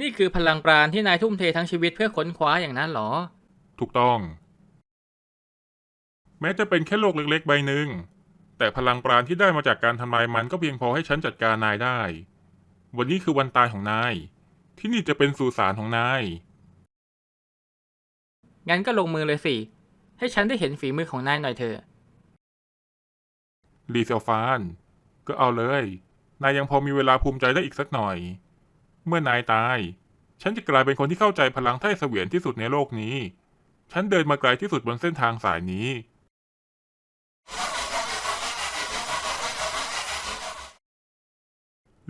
นี่คือพลังปราณที่นายทุ่มเททั้งชีวิตเพื่อค้นคว้าอย่างนั้นเหรอ ถูกต้อง แม้จะเป็นแค่โลกเล็กๆ ใบหนึ่ง แต่พลังปราณที่ได้มาจากการทำลายมันก็เพียงพอให้ฉันจัดการนายได้ วันนี้คือวันตายของนาย ที่นี่จะเป็นสุสานของนาย งั้นก็ลงมือเลยสิ ให้ฉันได้เห็นฝีมือของนายหน่อยเถอะลีเซลฟาน ก็เอาเลย นายยังพอมีเวลาภูมิใจได้อีกสักหน่อย เมื่อนายตาย ฉันจะกลายเป็นคนที่เข้าใจพลังไถ่เสวียนที่สุดในโลกนี้ ฉันเดินมาไกลที่สุดบนเส้นทางสายนี้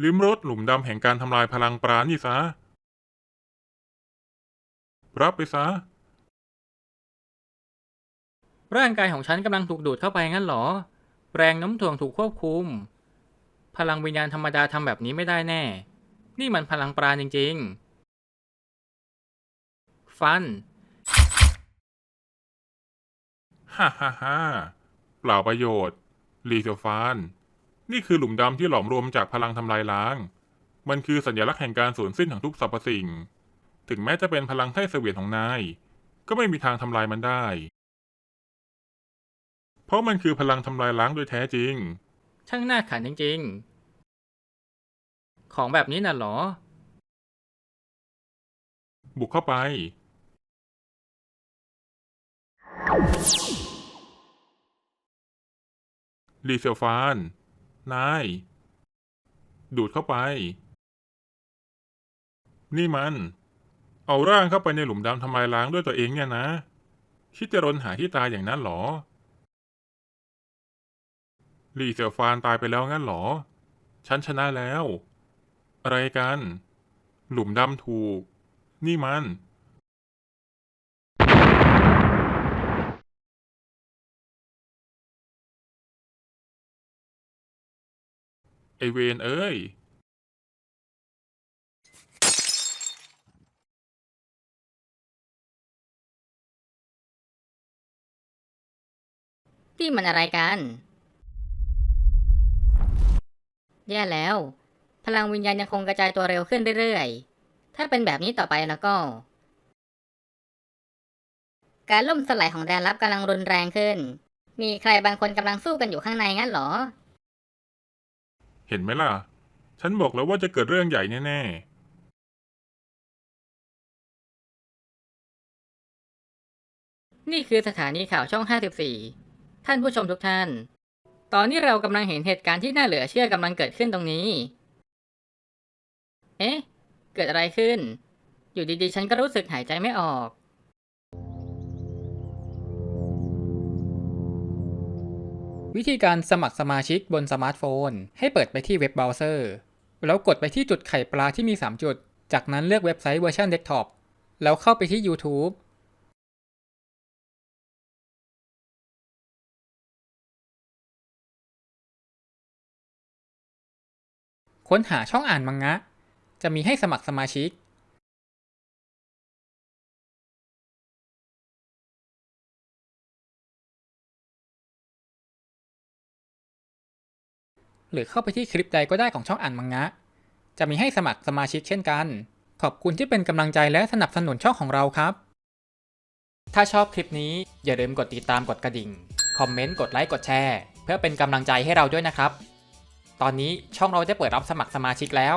ลิมรสหลุมดำแห่งการทำลายพลังปราณนี่ซะ รับไปซะ ร่างกายของฉันกำลังถูกดูดเข้าไปงั้นเหรอ แรงโน้ำถ่วงถูกควบคุม พลังวิญญาณธรรมดาทำแบบนี้ไม่ได้แน่ นี่มันพลังปราณจริง ๆ ฟัน ฮ่าฮ่าฮ่าเปล่าประโยชน์ ลีเซลฟาน นี่คือหลุมดำที่หลอมรวมจากพลังทำลายล้าง มันคือสัญลักษณ์แห่งการสูญสิ้นของทุกสรรพสิ่ง ถึงแม้จะเป็นพลังไถ่เสวียนของนาย ก็ไม่มีทางทำลายมันได้ เพราะมันคือพลังทำลายล้างโดยแท้จริง ช่างน่าขันจริง ๆ ของแบบนี้น่ะเหรอ บุกเข้าไปลีเซลฟาน นาย ดูดเข้าไป นี่มัน เอาร่างเข้าไปในหลุมดำทำลายล้างด้วยตัวเองเนี่ยนะ คิดจะรนหาที่ตายอย่างนั้นเหรอลีเซลฟานตายไปแล้วงั้นเหรอ ฉันชนะแล้ว อะไรกัน หลุมดำถูก นี่มัน ไอเวนเอ้ย นี่มันอะไรกัน แย่แล้ว พลังวิญญาณยังคงกระจายตัวเร็วขึ้นเรื่อยๆ ถ้าเป็นแบบนี้ต่อไปแล้วก็ การล่มสลายของแดนลับกำลังรุนแรงขึ้น มีใครบางคนกำลังสู้กันอยู่ข้างในงั้นเหรอ เห็นไหมล่ะ ฉันบอกแล้วว่าจะเกิดเรื่องใหญ่แน่นี่คือสถานีข่าวช่อง 54 ท่านผู้ชมทุกท่าน ตอนนี้เรากำลังเห็นเหตุการณ์ที่น่าเหลือเชื่อกำลังเกิดขึ้นตรงนี้ เอ๊ะ เกิดอะไรขึ้น อยู่ดีๆ ฉันก็รู้สึกหายใจไม่ออก วิธีการสมัครสมาชิกบนสมาร์ทโฟน ให้เปิดไปที่เว็บเบราว์เซอร์ แล้วกดไปที่จุดไข่ปลาที่มี 3 จุด จากนั้นเลือกเว็บไซต์เวอร์ชันเดสก์ท็อป แล้วเข้าไปที่ YouTube ค้นหาช่องอ่านมังงะ จะมีให้สมัครสมาชิก หรือเข้าไปที่คลิปใดก็ได้ของช่องอ่านมังงะ จะมีให้สมัครสมาชิกเช่นกัน ขอบคุณที่เป็นกำลังใจและสนับสนุนช่องของเราครับ ถ้าชอบคลิปนี้อย่าลืมกดติดตามกดกระดิ่ง คอมเมนต์กดไลค์กดแชร์ เพื่อเป็นกำลังใจให้เราด้วยนะครับ ตอนนี้ช่องเราได้เปิดรับสมัครสมาชิกแล้ว